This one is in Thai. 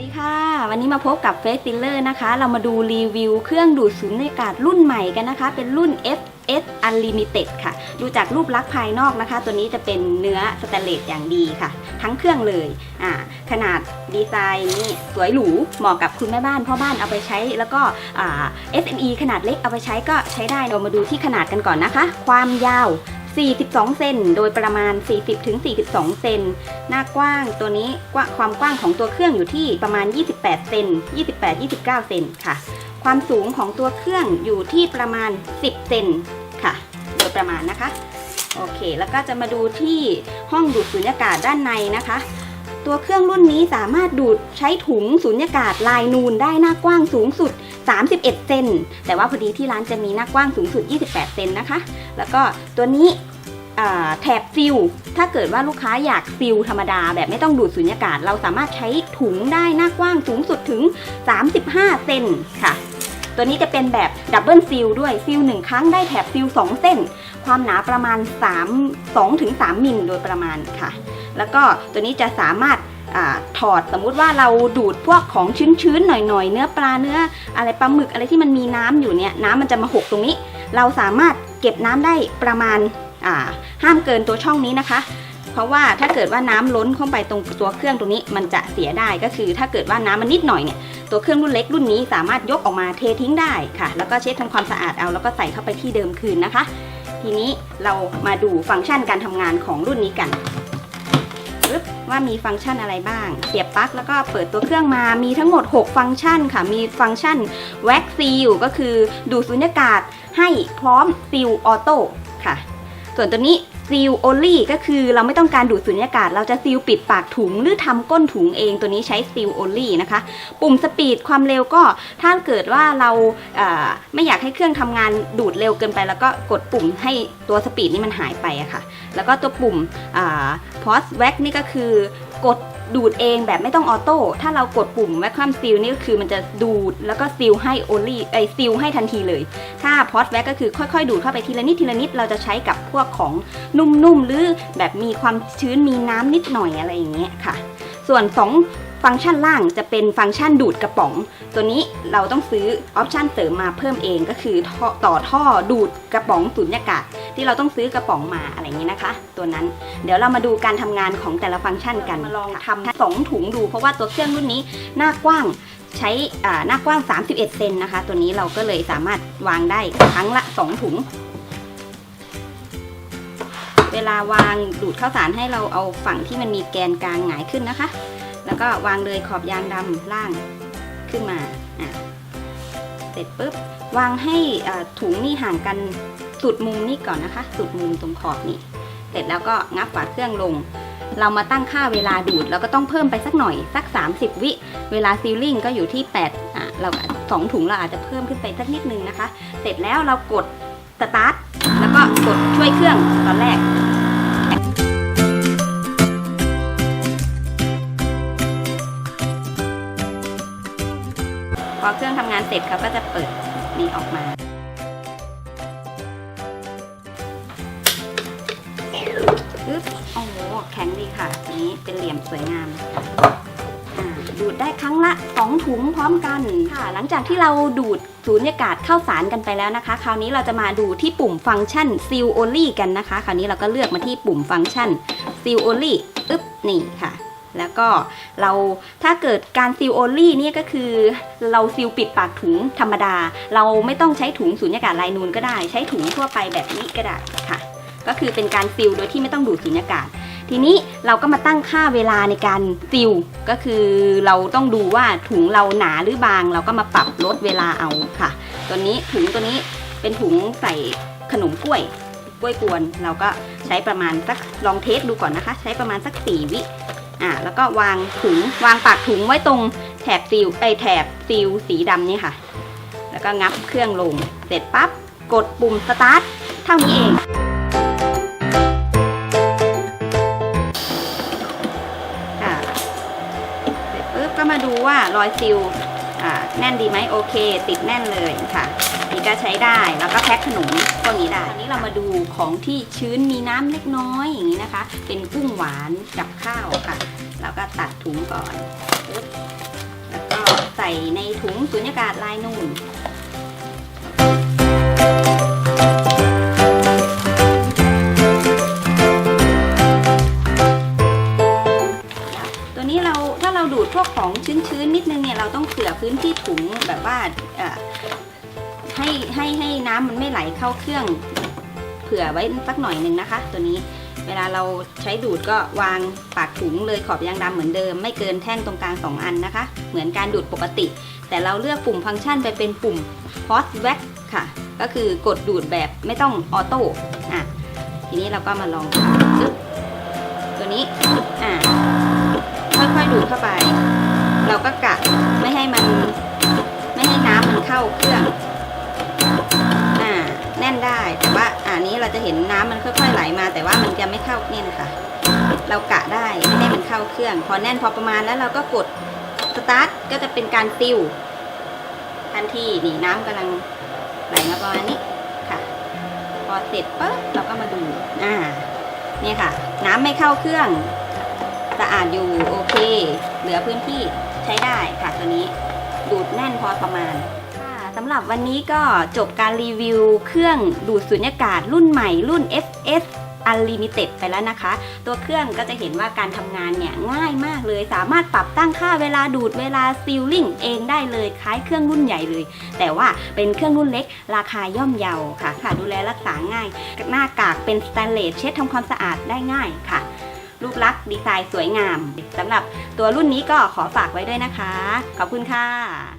ดีค่ะ วันนี้มาพบกับเฟสติลเลอร์นะคะ เรามาดูรีวิวเครื่องดูดสุญญากาศรุ่นใหม่กันนะคะ เป็นรุ่น FS Unlimited ค่ะ ดูจากรูปลักษณ์ภายนอกนะคะ ตัวนี้จะเป็นเนื้อสแตนเลสอย่างดีค่ะ ทั้งเครื่องเลยอ่าขนาดดีไซน์นี่สวยหรู เหมาะกับคุณแม่บ้านพ่อบ้านเอาไปใช้ แล้วก็อ่า SME ขนาดเล็กเอาไปใช้ก็ใช้ได้เรามาดูที่ขนาดกันก่อนนะคะ ความยาว 42 เซนโดยประมาณ 40-42 เซน หน้ากว้างตัวนี้กว้างความกว้างของตัวเครื่องอยู่ที่ประมาณ 28 เซน 28-29 เซนค่ะ ความสูงของตัวเครื่องอยู่ที่ประมาณ 10 เซนค่ะ โดยประมาณนะคะ โอเค แล้วก็จะมาดูที่ห้องดูดสุญญากาศด้านในนะคะ ตัวเครื่องรุ่นนี้สามารถดูดใช้ถุงสุญญากาศลายนูนได้หน้ากว้างสูงสุด31 เซน แต่ว่าพอดีที่ร้านจะมีหน้ากว้างสูงสุด 28 เซนนะคะ แล้วก็ตัวนี้ แถบซิล ถ้าเกิดว่าลูกค้าอยากซิลธรรมดาแบบไม่ต้องดูดสุญญากาศ เราสามารถใช้ถุงได้หน้ากว้างสูงสุดถึง 35 เซนค่ะ ตัวนี้จะเป็นแบบดับเบิลซิลด้วยซิลหนึ่งครั้งได้แถบซิล2 เส้น ความหนาประมาณ 3 2ถึง3มิลโดยประมาณค่ะ แล้วก็ตัวนี้จะสามารถอถอดสมมุติว่าเราดูดพวกของชื้นๆหน่อยๆ เนื้อปลาเนื้อ อะไรปลาหมึกอะไรที่มันมีน้ำอยู่เนี่ยน้ำมันจะมาหกตรงนี้ เราสามารถเก็บน้ำได้ประมาณ ห้ามเกินตัวช่องนี้นะคะ เพราะว่าถ้าเกิดว่าน้ำล้นเข้าไปตรงตัวเครื่องตรงนี้มันจะเสียได้ก็คือ ถ้าเกิดว่าน้ำมันนิดหน่อยเนี่ยตัวเครื่องรุ่นเล็กรุ่นนี้สามารถยกออกมาเททิ้งได้ค่ะ แล้วก็เช็ดทำความสะอาดเอาแล้วก็ใส่เข้าไปที่เดิมคืนนะคะ ทีนี้เรามาดูฟังก์ชันการทำงานของรุ่นนี้กันปึ๊บว่ามีฟังก์ชันอะไรบ้าง เสียบปลั๊กแล้วก็เปิดตัวเครื่องมา มีทั้งหมด 6 ฟังก์ชันค่ะ มีฟังก์ชันแว็กซีลก็คือดูดสุญญากาศให้พร้อมซีลออโต้ ส่วนตัวนี้ซีลโอลี่ก็คือเราไม่ต้องการดูดสุญญากาศ เราจะซีลปิดปากถุงหรือทำก้นถุงเองตัวนี้ใช้ซีลโอลี่นะคะ ปุ่มสปีดความเร็วก็ถ้าเกิดว่าเราเอ่อไม่อยากให้เครื่องทำงานดูดเร็วเกินไป แล้วก็กดปุ่มให้ตัวสปีดนี่มันหายไปอะค่ะ แล้วก็ตัวปุ่มพอสแว็กนี่ก็คือกด ดูดเองแบบไม่ต้องออโต้ ถ้าเรากดปุ่มแวคคัมซีลนี่ก็คือมันจะดูดแล้วก็ซีลให้โอลี่ไอซีลให้ทันทีเลย ถ้าพอดแวคก็คือค่อยๆ ดูดเข้าไปทีละนิดทีละนิด เราจะใช้กับพวกของนุ่มๆ หรือแบบมีความชื้นมีน้ำนิดหน่อยอะไรอย่างเงี้ยค่ะ ส่วน2 ฟังก์ชันล่างจะเป็นฟังก์ชันดูดกระป๋อง ตัวนี้เราต้องซื้อออปชันเสริมมาเพิ่มเองก็คือท่อต่อท่อดูดกระป๋องสุญญากาศ ที่เราต้องซื้อกระป๋องมาอะไรอย่างนี้นะคะ ตัวนั้นเดี๋ยวเรามาดูการทำงานของแต่ละฟังก์ชันกันมาลองทำสองถุงดู เพราะว่าตัวเครื่องรุ่นนี้หน้ากว้างใช้อ่าหน้ากว้าง 31 เซนนะคะ ตัวนี้เราก็เลยสามารถวางได้ครั้งละ 2 ถุง เวลาวางดูดข้าวสารให้เราเอาฝั่งที่มันมีแกนกลางหงายขึ้นนะคะ แล้วก็วางเลยขอบยางดำล่างขึ้นมาอะเสร็จปุ๊บวางให้ถุงนี่ห่างกันสุดมุมนี่ก่อนนะคะ สุดมุมตรงขอบนี่เสร็จแล้วก็งับฝาเครื่องลง เรามาตั้งค่าเวลาดูดเราก็ต้องเพิ่มไปสักหน่อยสัก 30 วิ เวลาซีลลิ่งก็อยู่ที่8อะเราสองถุงเราอาจจะเพิ่มขึ้นไปสักนิดนึงนะคะ เสร็จแล้วเรากดสตาร์ทแล้วก็กดช่วยเครื่องตอนแรกานเสร็จเขาก็จะเปิดนี้ออกมาปึ๊บโอ้โห แข็งดีค่ะอันนี้เป็นเหลี่ยมสวยงามดูดได้ครั้งละ 2 ถุงพร้อมกันค่ะ หลังจากที่เราดูดสูญญากาศเข้าสารกันไปแล้วนะคะ คราวนี้เราจะมาดูที่ปุ่มฟังก์ชัน Seal Only กันนะคะ คราวนี้เราก็เลือกมาที่ปุ่มฟังก์ชัน Seal Only อึ๊บนี่ค่ะ แล้วก็เราถ้าเกิดการซีลโอลี่เนี่ยก็คือ เราซีลปิดปากถุงธรรมดา เราไม่ต้องใช้ถุงสูญญากาศลายนูนก็ได้ ใช้ถุงทั่วไปแบบนี้ก็ได้ค่ะ ก็คือเป็นการซิลโดยที่ไม่ต้องดูดสุญญากาศ ทีนี้เราก็มาตั้งค่าเวลาในการซิลก็คือเราต้องดูว่าถุงเราหนาหรือบาง เราก็มาปรับลดเวลาเอาค่ะ ตัวนี้ถุงตัวนี้เป็นถุงใส่ขนมกล้วยกล้วยกวน เราก็ใช้ประมาณสักลองเทสดูก่อนนะคะ ใช้ประมาณสักสี่วิ อ่าแล้วก็วางถุงวางปากถุงไว้ตรงแถบซิลไอแถบซิลสีดำนี่ค่ะ แล้วก็งับเครื่องลง เสร็จปั๊บกดปุ่มสตาร์ทเท่านี้เองค่ะเสร็จปุ๊บก็มาดูว่ารอยซิลอ่าแน่นดีไหมโอเค ติดแน่นเลยค่ะ นี่ก็ใช้ได้ แล้วก็แพ็คขนมพวกนี้ได้ตอนนี้เรามาดูของที่ชื้นมีน้ำเล็กน้อยอย่างนี้นะคะ เป็นกุ้งหวานกับข้าวค่ะแล้วก็ตัดถุงก่อนปึ๊บส่ในถุงสุญญากาศลายนูนตัวนี้เราถ้าเราดูดพวกของชื้นๆนิดนึงเนี่ยเราต้องเผื่อพื้นที่ถุงแบบว่า มันไม่ไหลเข้าเครื่องเผื่อไว้สักหน่อยหนึ่งนะคะ ตัวนี้เวลาเราใช้ดูดก็วางปากถุงเลยขอบยางดำเหมือนเดิม ไม่เกินแท่งตรงกลาง 2 อันนะคะ เหมือนการดูดปกติ แต่เราเลือกปุ่มฟังก์ชันไปเป็นปุ่ม Force Wax ค่ะ ก็คือกดดูดแบบไม่ต้องออโต้อะทีนี้เราก็มาลองจึ๊บตัวนี้อะค่อยๆดูดเข้าไป เราก็กะไม่ให้มันไม่ให้น้ำมันเข้าเครื่อง อันนี้เราจะเห็นน้ำมันค่อยๆไหลมา แต่ว่ามันจะไม่เข้าเนี่ยนะคะ เรากะได้ไม่ให้มันเข้าเครื่อง พอแน่นพอประมาณแล้วเราก็กดสตาร์ทก็จะเป็นการติวทันทีนี่น้ำกำลังไหลมาประมาณนี้ค่ะ พอเสร็จปุ๊บเราก็มาดูอ่าเนี่ยค่ะ น้ำไม่เข้าเครื่องสะอาดอยู่โอเค เหลือพื้นที่ใช้ได้ค่ะตัวนี้ดูดแน่นพอประมาณำหรับวันนี้ก็จบการรีวิวเครื่องดูดสุญญากาศรุ่นใหม่รุ่น FS Unlimited ไปแล้วนะคะ ตัวเครื่องก็จะเห็นว่าการทำงานเนี่ยง่ายมากเลย สามารถปรับตั้งค่าเวลาดูดเวลาซีลลิ่งเองได้เลยคล้ายเครื่องรุ่นใหญ่เลย แต่ว่าเป็นเครื่องรุ่นเล็ก ราคาย่อมเยาค่ะ ค่ะ ดูแลรักษาง่าย หน้ากากเป็นสแตนเลสเช็ดทำความสะอาดได้ง่ายค่ะ รูปลักษณ์ดีไซน์สวยงามสำหรับตัวรุ่นนี้ก็ขอฝากไว้ด้วยนะคะ ขอบคุณค่ะ